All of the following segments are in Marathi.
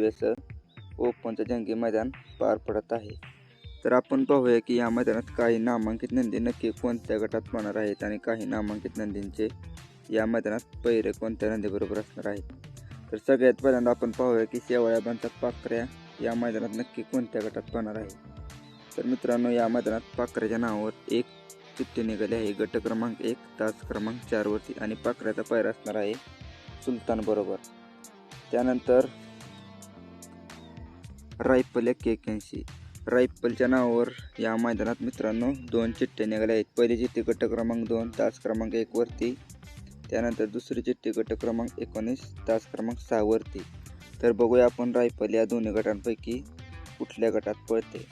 एस ओपनचं जंगी मैदान पार पडत आहे. तर आपण पाहूया की या मैदानात काही नामांकित नंदी नक्की कोणत्या गटात पाहणार आहेत आणि काही नामांकित नंदींचे या मैदानात पहिरे कोणत्या नंदीबरोबर असणार आहेत. तर सगळ्यात पहिल्यांदा आपण पाहूया की शेवळ्याबांचा पाकऱ्या या मैदानात नक्की कोणत्या गटात पाहणार आहे तर मित्रांनो या मैदानात पाकऱ्याच्या नावावर एक चिठ्ठी निघाली आहे. गट क्रमांक एक तास क्रमांक चारवरती आणि पाकऱ्याचा पायरा असणार आहे सुलतान बरोबर. त्यानंतर रायफल एक्क्याऐंशी रायफलच्या नावावर या मैदानात मित्रांनो दोन चिठ्ठ्या निघाल्या आहेत. पहिली चिठ्ठी गट क्रमांक दोन तास क्रमांक एकवरती त्यानंतर दुसरी चिठ्ठी गट क्रमांक एकोणीस तास क्रमांक सहावरती तर बघूया आपण रायफल या दोन्ही गटांपैकी कुठल्या गटात पळते.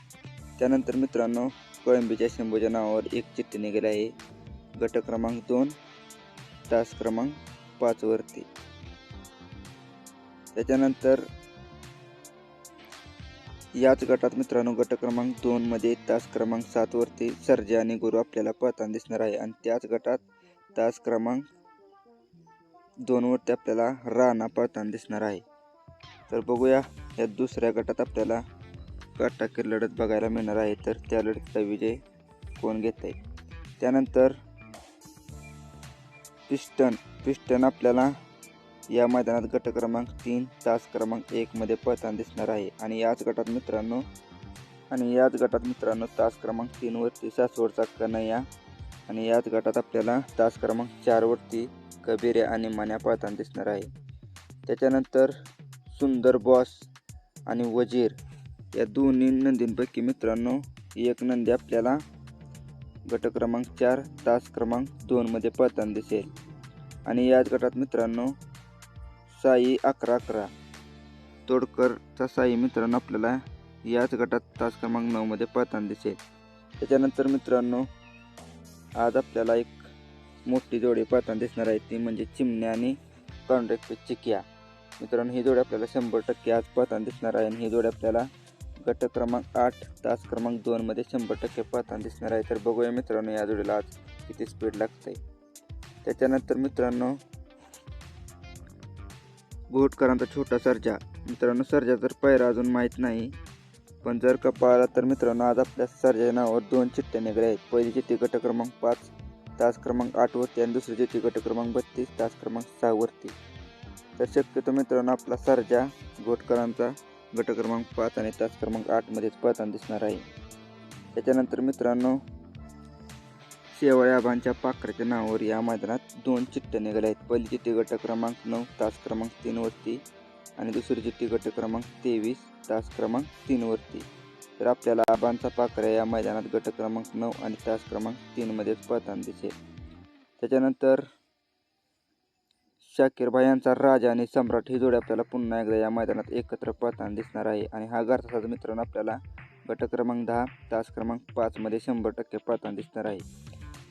त्यानंतर मित्रांनो कळंबीच्या शंभूच्या नावावर एक चिठ्ठी निघाली आहे. गट क्रमांक दोन तास क्रमांक पाचवरती त्याच्यानंतर याच गटात मित्रांनो गट क्रमांक दोनमध्ये तास क्रमांक सातवरती सर्जा आणि गुरु आपल्याला पळताना दिसणार आहे. आणि त्याच गटात तास क्रमांक दोनवरती आपल्याला राणा पळताना दिसणार आहे. तर बघूया या दुसऱ्या गटात आपल्याला काटाकीर लढत बघायला मिळणार आहे. तर त्या लढतीचा विजय कोण घेत आहे त्यानंतर पिस्टन. पिस्टन आपल्याला या मैदानात गट क्रमांक तीन तास क्रमांक एकमध्ये पळताना दिसणार आहे. आणि याच गटात मित्रांनो आणि याच गटात मित्रांनो तास क्रमांक तीनवरती सासवडचा कन्हैया आणि याच गटात आपल्याला तास क्रमांक चारवरती कबीरे आणि मान्या पळताना दिसणार आहे. त्याच्यानंतर सुंदर बॉस आणि वजीर या दोन्ही नंदींपैकी मित्रांनो एक नंदी आपल्याला गट क्रमांक चार तास क्रमांक दोनमध्ये पळताना दिसेल. आणि याच गटात मित्रांनो साई अकरा अकरा. तोडकरचा साई मित्रांनो आपल्याला याच गटात तास क्रमांक नऊमध्ये पळताना दिसेल. त्याच्यानंतर मित्रांनो आज आपल्याला एक मोठी जोडी पळताना दिसणार आहे. ती म्हणजे चिमण्या आणि कॉन्ट्रॅक्ट चिकिया. मित्रांनो ही जोडी आपल्याला शंभर टक्के आज पळताना दिसणार आहे. आणि ही जोडी आपल्याला गट क्रमांक आठ तास क्रमांक दोनमध्ये शंभर टक्के पळताना दिसणार आहे. तर बघूया मित्रांनो या जोडीला आज किती स्पीड लागते त्याच्यानंतर मित्रांनो घोटकरांचा छोटा सर्जा. मित्रांनो सर्जा तर पैरा अजून माहीत नाही. पण जर का पाळला तर मित्रांनो आज आपल्या सर्जा नावावर दोन चिठ्ठ्या निघाल्या आहेत. पहिली चिठ्ठी गट क्रमांक पाच तास क्रमांक आठवरती आणि दुसरी चिठ्ठी गट क्रमांक बत्तीस तास क्रमांक सहावरती तर शक्यतो मित्रांनो आपला सर्जा घोटकरांचा गट क्रमांक पाच आणि तास क्रमांक आठमध्येच पळताना दिसणार आहे. त्याच्यानंतर मित्रांनो शेवळ्याबांच्या पाखराच्या नावावर या मैदानात दोन चिठ्ठ्या निघाल्या आहेत. पहिली चिठ्ठी गट क्रमांक नऊ तास क्रमांक तीनवरती आणि दुसरी चिठ्ठी गट क्रमांक तेवीस तास क्रमांक तीनवरती तर आपल्याला आबांचा पाखरा या मैदानात गट क्रमांक नऊ आणि तास क्रमांक तीनमध्येच पळताना दिसेल. त्याच्यानंतर शाकीरभाई यांचा राजा आणि सम्राट ही जोडी आपल्याला पुन्हा एकदा या मैदानात एकत्र पळताना दिसणार आहे. आणि हा गारसाचा मित्रांनो आपल्याला गट क्रमांक दहा तास क्रमांक पाचमध्ये शंभर टक्के पळताना दिसणार आहे.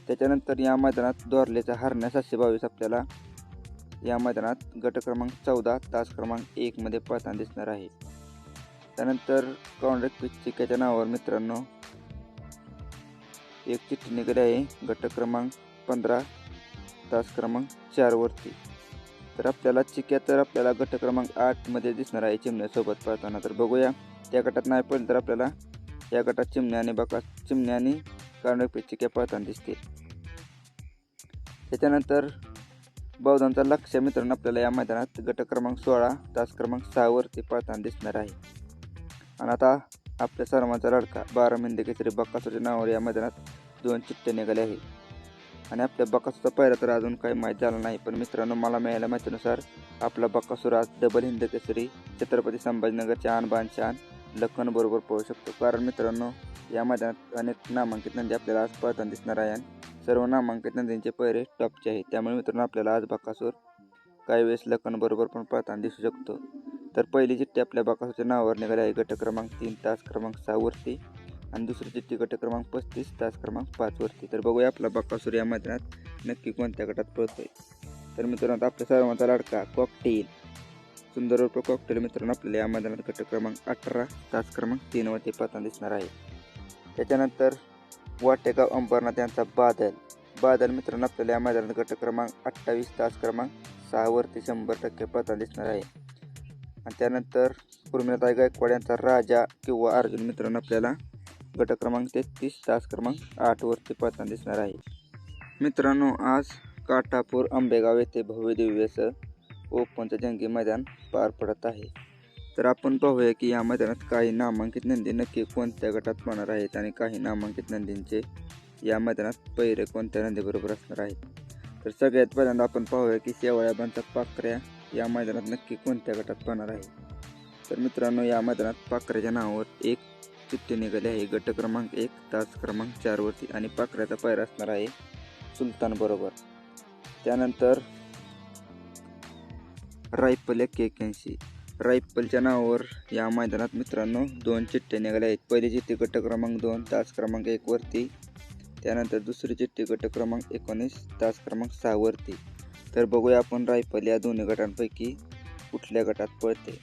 त्याच्यानंतर या मैदानात दोरलेचा हरण्या सातशे बावीस आपल्याला या मैदानात गट क्रमांक चौदा तास क्रमांक एकमध्ये पळताना दिसणार आहे. त्यानंतर कॉन्ट्रॅक्ट चिक्याच्या नावावर मित्रांनो एक चिठ्ठी निघाली आहे. गट क्रमांक पंधरा तास क्रमांक चारवरती तर आपल्याला चिक्या तर आपल्याला गट क्रमांक आठमध्ये दिसणार आहे चिमण्यासोबत पळताना. तर बघूया त्या गटात नाही पडलं तर आपल्याला या गटात चिमण्या आणि बका चिमण्या आणि कॉन्ट्रॅक्ट चिक्या पळताना दिसतील त्याच्यानंतर बौद्धांचा लक्ष मित्रांनो आपल्याला या मैदानात गट क्रमांक सोळा तास क्रमांक सहावरती पळताना दिसणार आहे. आणि आता आपल्या सर्वांचा लडका बारा मिंदे केसरी बक्कासूरच्या नावावर या मैदानात दोन चित्ते निघाले आहे आणि आपल्या बक्कासूरचा पहिला तर अजून काही माहीत झाला नाही पण मित्रांनो मला मिळाल्या माहितीनुसार आपला बक्कासूर आज डबल हिंद केसरी छत्रपती संभाजीनगरच्या आणबान शान लखन पळू शकतो. कारण मित्रांनो या मैदानात अनेक नामांकित नंदी आपल्याला आज पळताना दिसणार आहे. आणि सर्व नामांकित नंदींचे पैरे टॉपचे आहेत. त्यामुळे मित्रांनो आपल्याला आज बाकासूर काही वेळेस लखनबरोबर पण पळताना दिसू शकतो. तर पहिली चिठ्ठी आपल्या बकासूरच्या नावावर निघाली आहे. गट क्रमांक तीन तास क्रमांक सहावरती आणि दुसरी चिठ्ठी गट क्रमांक पस्तीस तास क्रमांक पाचवरती तर बघूया आपला बकासूर या मैदानात नक्की कोणत्या गटात पळतोय. तर मित्रांनो आपल्या सर्वांचा लाडका कॉकटेल सुंदर रूप कॉकटेल मित्रांनो आपल्याला या मैदानात गट क्रमांक अठरा तास क्रमांक तीनवरती पाताना दिसणार आहे. त्याच्यानंतर वाटेगाव अंबरनाथ यांचा बादल. बादल मित्रांनो आपल्याला या मैदानात गट क्रमांक अठ्ठावीस तास क्रमांक सहावरती शंभर टक्के पळताना दिसणार आहे. आणि त्यानंतर उर्मिलाताई गायकवाड यांचा राजा किंवा अर्जुन मित्रांनो आपल्याला गट क्रमांक तेहतीस तास क्रमांक आठवरती पळताना दिसणार आहे. मित्रांनो आज काठापूर आंबेगाव येथे भव्य दिव्यस ओपनचं जंगी मैदान पार पडत आहे. तर आपण पाहूया की या मैदानात काही नामांकित नंदी नक्की कोणत्या गटात होणार आहेत आणि काही नामांकित नंदींचे या मैदानात पहिरे कोणत्या नंदीबरोबर असणार आहेत? तर सगळ्यात पहिल्यांदा आपण पाहूया की शेवळ्याबांचा पाखऱ्या या मैदानात नक्की कोणत्या गटात पाहणार आहे तर मित्रांनो या मैदानात पाखऱ्याच्या नावावर एक चिठ्ठी निघाली आहे. गट क्रमांक एक तास क्रमांक चारवरती आणि पाखऱ्याचा पायरा असणार आहे सुलतानबरोबर त्यानंतर रायफल एक्क्याऐंशी रायफलच्या नावावर या मैदानात मित्रांनो दोन चिठ्ठ्या निघाल्या आहेत. पहिली चिठ्ठी गट क्रमांक दोन तास क्रमांक एक वरती. त्यानंतर दुसरी चिठ्ठी गट क्रमांक एकोणीस तास क्रमांक सहावरती तर बघूया आपण रायफल या दोन्ही गटांपैकी कुठल्या गटात पळते.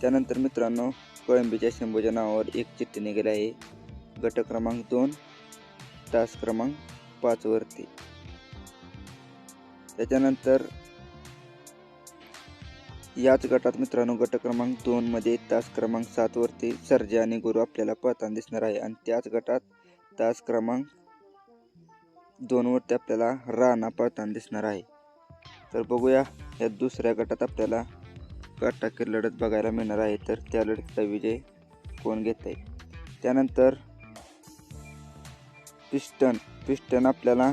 त्यानंतर मित्रांनो कळंबीच्या शंभूच्या नावावर एक चिठ्ठी निघाली आहे. गट क्रमांक दोन तास क्रमांक पाचवरती त्याच्यानंतर याच गटात मित्रांनो गट क्रमांक दोनमध्ये तास क्रमांक सातवरती सर्जा आणि गुरु आपल्याला पळताना दिसणार आहे. आणि त्याच गटात तास क्रमांक दोनवरती आपल्याला राणा पळताना दिसणार आहे. तर बघूया या दुसऱ्या गटात आपल्याला काटाकीर लढत बघायला मिळणार आहे. तर त्या लढतीचा विजय कोण घेत आहे? त्यानंतर पिस्टन. पिस्टन आपल्याला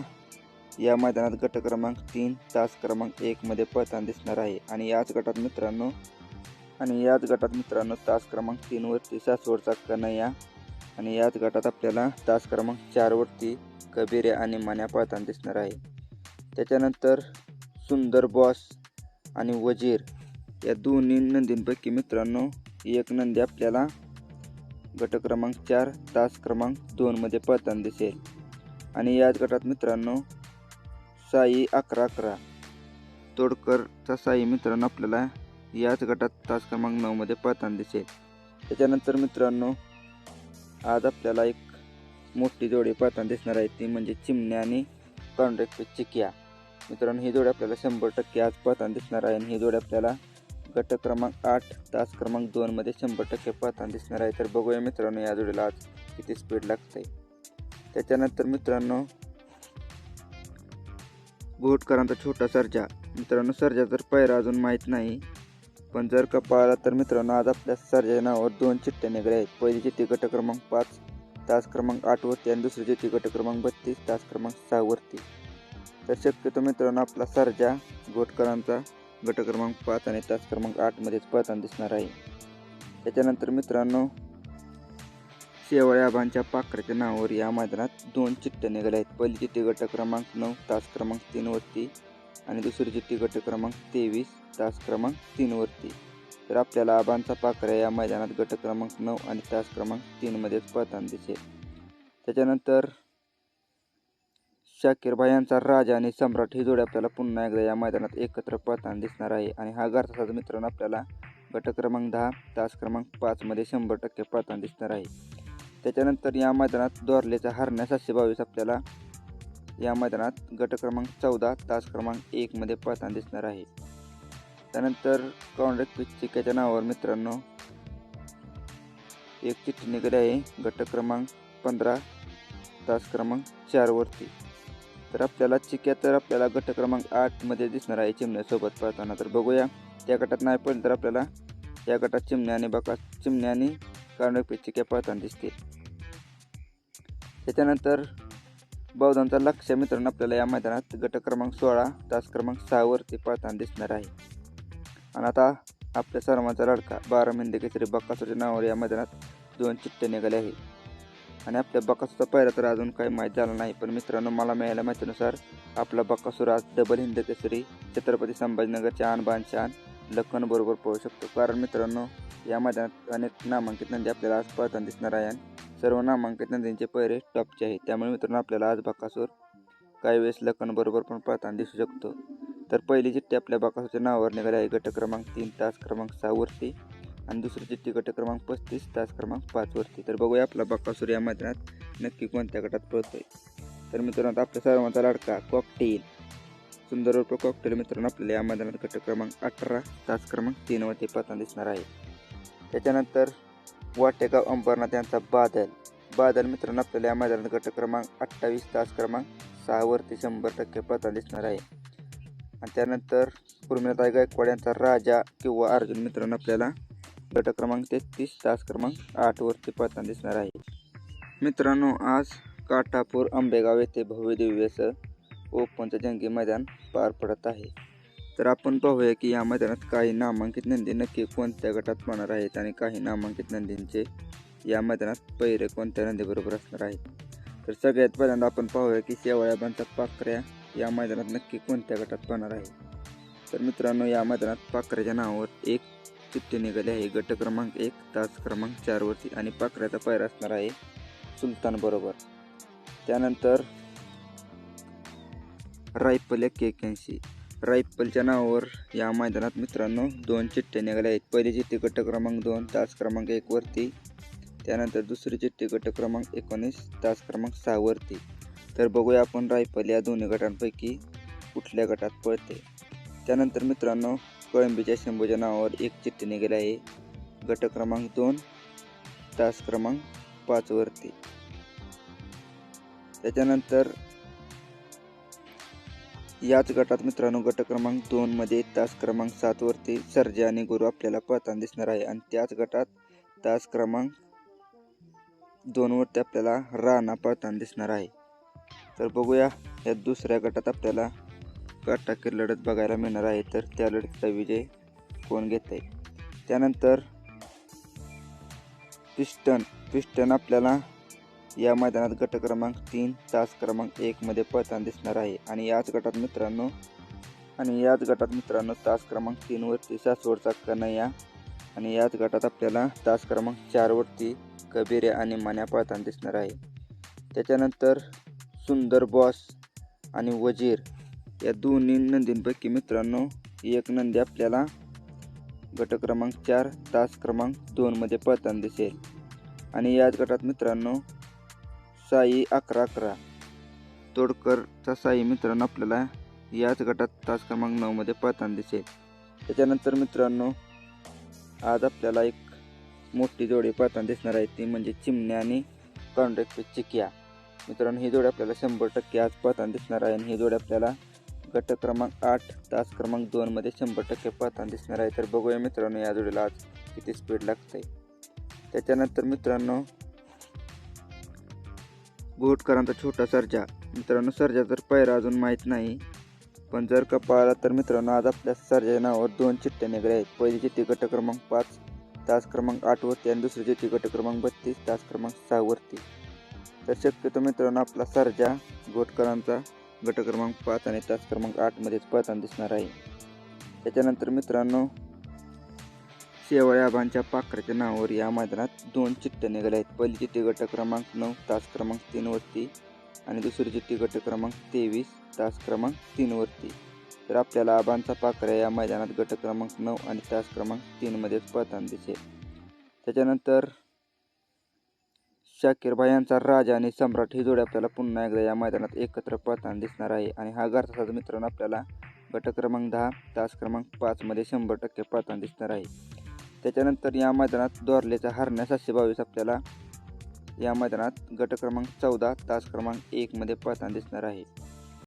या मैदानात गट क्रमांक तीन तास क्रमांक एकमध्ये पळताना दिसणार आहे. आणि याच गटात मित्रांनो आणि याच गटात मित्रांनो तास क्रमांक तीनवरती सासवडचा कन्हैया आणि याच गटात आपल्याला तास क्रमांक चारवरती कबीरे आणि मान्या पळताना दिसणार आहे. त्याच्यानंतर सुंदर बॉस आणि वजीर या दोन्ही नंदींपैकी मित्रांनो एक नंदी आपल्याला गट क्रमांक चार तास क्रमांक दोनमध्ये पळताना दिसेल. आणि याच गटात मित्रांनो साई अकरा अकरा. तोडकरचा साई मित्रांनो आपल्याला याच गटात तास क्रमांक नऊमध्ये पाहताना दिसेल. त्याच्यानंतर मित्रांनो आज आपल्याला एक मोठी जोडी पाहताना दिसणार आहे. ती म्हणजे चिमण्या आणि कॉन्ट्रॅक्ट चिकिया. मित्रांनो ही जोडी आपल्याला शंभर टक्के आज पाहताना दिसणार आहे. आणि ही जोडी आपल्याला गट क्रमांक आठ तास क्रमांक दोनमध्ये शंभर टक्के पाहताना दिसणार आहे. तर बघूया मित्रांनो या जोडीला आज किती स्पीड लागते त्याच्यानंतर मित्रांनो घोटकरांचा छोटा सर्जा. मित्रांनो सर्जा तर पैरा अजून माहीत नाही. पण जर का पाळला तर मित्रांनो आज आपल्या सर्जाच्या नावावर दोन चिठ्ठ्या निघाल्या आहेत. पहिली चिठ्ठी गट क्रमांक पाच तास क्रमांक आठवरती आणि दुसरी चिठ्ठी गट क्रमांक बत्तीस तास क्रमांक सहावरती तर शक्यतो मित्रांनो आपला सर्जा घोटकरांचा गट क्रमांक पाच आणि तास क्रमांक आठमध्येच पळताना दिसणार आहे. त्याच्यानंतर मित्रांनो शेवळ्या आबांच्या पाखराच्या नावावर या मैदानात दोन चिठ्ठ्या निघाल्या आहेत. पहिली चिठ्ठी गट क्रमांक नऊ तास क्रमांक तीनवरती आणि दुसरी चिठ्ठी गट क्रमांक तेवीस तास क्रमांक तीनवरती तर आपल्याला आबांचा पाखरा या मैदानात गट क्रमांक नऊ आणि तास क्रमांक तीनमध्येच पळताना दिसेल. त्याच्यानंतर शाकीरभाई यांचा राजा आणि सम्राट ही जोडी आपल्याला पुन्हा एकदा या मैदानात एकत्र पळताना दिसणार आहे. आणि हा गारसाचा मित्रांनो आपल्याला गट क्रमांक दहा तास क्रमांक पाचमध्ये शंभर टक्के पळताना दिसणार आहे. त्याच्यानंतर या मैदानात दोरलेचा हरण्या सातशे बावीस आपल्याला या मैदानात गट क्रमांक चौदा तास क्रमांक एकमध्ये पळताना दिसणार आहे. त्यानंतर कॉन्ट्रॅक्ट चिक्याच्या नावावर मित्रांनो एक चिठ्ठी निघाली आहे. गट क्रमांक पंधरा तास क्रमांक चारवरती तर आपल्याला चिक्या तर आपल्याला गट क्रमांक आठमध्ये दिसणार आहे चिमण्यासोबत पळताना. तर बघूया त्या गटात नाही पडलं तर आपल्याला या गटात चिमण्या आणि बका चिमण्या आणि कॉन्ट्रॅक्ट चिक्या पळताना दिसतील. त्याच्यानंतर बौद्धांचा लक्ष मित्रांनो आपल्याला या मैदानात गट क्रमांक सोळा तास क्रमांक सहावरती पळताना दिसणार आहे. आणि आता आपल्या सर्वांचा लडका बारा मिंदे केसरी बक्कासूरच्या नावावर या मैदानात दोन चिठ्ठे निघाले आहे आणि आपल्या बक्कासूरचा पहिला तर अजून काही माहीत झाला नाही पण मित्रांनो मला मिळाल्या माहितीनुसार आपला बक्कासूर आज डबल हिंद केसरी छत्रपती संभाजीनगरच्या आणबान शान लखन बरोबर पळू शकतो. कारण मित्रांनो या मैदानात अनेक नामांकित नंदी आपल्याला आज पळताना दिसणार आहे आणि सर्व नामांकित नद्यांचे पैरे टॉपचे आहेत. त्यामुळे मित्रांनो आपल्याला आज बाकासूर काही वेळेस लखन बरोबर पण पळताना दिसू शकतो. तर पहिली चिठ्ठी आपल्या बाकासूरच्या नावावर निघाली आहे. गट क्रमांक तीन तास क्रमांक सहावरती आणि दुसरी चिठ्ठी गट क्रमांक पस्तीस तास क्रमांक पाचवरती तर बघूया आपला बाकासूर या मैदानात नक्की कोणत्या गटात पळतोय. तर मित्रांनो आपल्या सर्वांचा लाडका कॉकटेल सुंदर उर्फ कॉकटेल मित्रांनो आपल्याला या मैदानात गट क्रमांक अठरा तास क्रमांक तीनवरती पतंग दिसणार आहे. त्याच्यानंतर वाटेगाव अंबरनाथ यांचा बादल. बादल मित्रांनो आपल्याला या मैदानात गट क्रमांक अठ्ठावीस तास क्रमांक सहावरती शंभर टक्के पतंग दिसणार आहे. आणि त्यानंतर पूर्णताई गायकवाड यांचा राजा किंवा अर्जुन मित्रांनो आपल्याला गट क्रमांक तेहतीस तास क्रमांक आठवरती पतंग दिसणार आहे. मित्रांनो आज काठापूर आंबेगाव येथे भव्य दिव्यस ओपनचं जंगी मैदान पार पडत आहे. तर आपण पाहूया की या मैदानात काही नामांकित नंदी नक्की कोणत्या गटात होणार आहेत आणि काही नामांकित नंदींचे या मैदानात पहिरे कोणत्या नंदीबरोबर असणार आहेत. तर सगळ्यात पहिल्यांदा आपण पाहूया की शेवाळ्याबांचा पाखऱ्या या मैदानात नक्की कोणत्या गटात होणार आहे तर मित्रांनो या मैदानात पाखऱ्याच्या नावावर एक चिठ्ठी निघाली आहे. गट क्रमांक एक तास क्रमांक चारवरती आणि पाखऱ्याचा पायरा असणार आहे सुलतान बरोबर. त्यानंतर रायफल एक्क्याऐंशी. रायफलच्या नावावर या मैदानात मित्रांनो दोन चिठ्ठ्या निघाल्या आहेत. पहिली चिठ्ठी गट क्रमांक दोन तास क्रमांक एकवरती त्यानंतर दुसरी चिठ्ठी गट क्रमांक एकोणीस तास क्रमांक सहावरती तर बघूया आपण रायफल या दोन्ही गटांपैकी कुठल्या गटात पळते. त्यानंतर मित्रांनो कळंबीच्या शंभूच्या नावावर एक चिठ्ठी निघाली आहे. गट क्रमांक दोन तास क्रमांक पाचवरती त्याच्यानंतर याच गटात मित्रांनो गट क्रमांक दोनमध्ये तास क्रमांक सातवरती सर्जा आणि गुरु आपल्याला पळताना दिसणार आहे. आणि त्याच गटात तास क्रमांक दोनवरती आपल्याला राणा पळताना दिसणार आहे. तर बघूया या दुसऱ्या गटात आपल्याला काटाकीर लढत बघायला मिळणार आहे. तर त्या लढतीचा विजय कोण घेत आहे त्यानंतर पिस्टन पिस्टन आपल्याला या मैदानात गट क्रमांक तीन तास क्रमांक एकमध्ये पळताना दिसणार आहे. आणि याच गटात मित्रांनो आणि याच गटात मित्रांनो तास क्रमांक तीनवरती सासवडचा कन्हैया आणि याच गटात आपल्याला तास क्रमांक चारवरती कबीरे आणि मान्या पळताना दिसणार आहे. त्याच्यानंतर सुंदर बॉस आणि वजीर या दोन्ही नंदींपैकी मित्रांनो एक नंदी आपल्याला गट क्रमांक चार तास क्रमांक दोनमध्ये पळताना दिसेल. आणि याच गटात मित्रांनो साई अकरा अकरा. तोडकरचा साई मित्रांनो आपल्याला याच गटात तास क्रमांक नऊमध्ये पाहताना दिसेल. त्याच्यानंतर मित्रांनो आज आपल्याला एक मोठी जोडी पाहताना दिसणार आहे. ती म्हणजे चिमण्या आणि कॉन्ट्रॅक्ट चिकिया. मित्रांनो ही जोडी आपल्याला शंभर टक्के आज पाहताना दिसणार आहे. आणि ही जोडी आपल्याला गट क्रमांक आठ तास क्रमांक दोनमध्ये शंभर टक्के पाहताना दिसणार आहे. तर बघूया मित्रांनो या जोडीला आज किती स्पीड लागते त्याच्यानंतर मित्रांनो घोटकरांचा छोटा सर्जा. मित्रांनो सर्जा तर पैरा अजून माहीत नाही. पण जर का पाहिला तर मित्रांनो आज आपल्या सर्जाच्या नावावर दोन चिठ्ठ्या निघाल्या आहेत. पहिली चिठ्ठी गट क्रमांक पाच तास क्रमांक आठवरती आणि दुसरी चिठ्ठी गट क्रमांक बत्तीस तास क्रमांक सहावरती तर शक्यतो मित्रांनो आपला सर्जा घोटकरांचा गट क्रमांक पाच आणि तास क्रमांक आठमध्येच पळताना दिसणार आहे. त्याच्यानंतर मित्रांनो शेवळ्या आबांच्या पाखराच्या नावावर या मैदानात दोन चिठ्ठ्या निघाल्या आहेत. पहिली चिठ्ठी गट क्रमांक नऊ तास क्रमांक तीनवरती आणि दुसरी चिठ्ठी गट क्रमांक तेवीस तास क्रमांक तीनवरती तर आपल्याला आबांचा पाखरा या मैदानात गट क्रमांक नऊ आणि तास क्रमांक तीनमध्येच पळताना दिसेल. त्याच्यानंतर शाकीरभाई यांचा राजा आणि सम्राट ही जोडी आपल्याला पुन्हा एकदा या मैदानात एकत्र पळताना दिसणार आहे. आणि हा घरचा मित्रांनो आपल्याला गट क्रमांक दहा तास क्रमांक पाचमध्ये शंभर टक्के पळताना दिसणार आहे. त्याच्यानंतर या मैदानात दोरलेचा हरण्या सातशे बावीस आपल्याला या मैदानात गट क्रमांक चौदा तास क्रमांक एकमध्ये पळताना दिसणार आहे.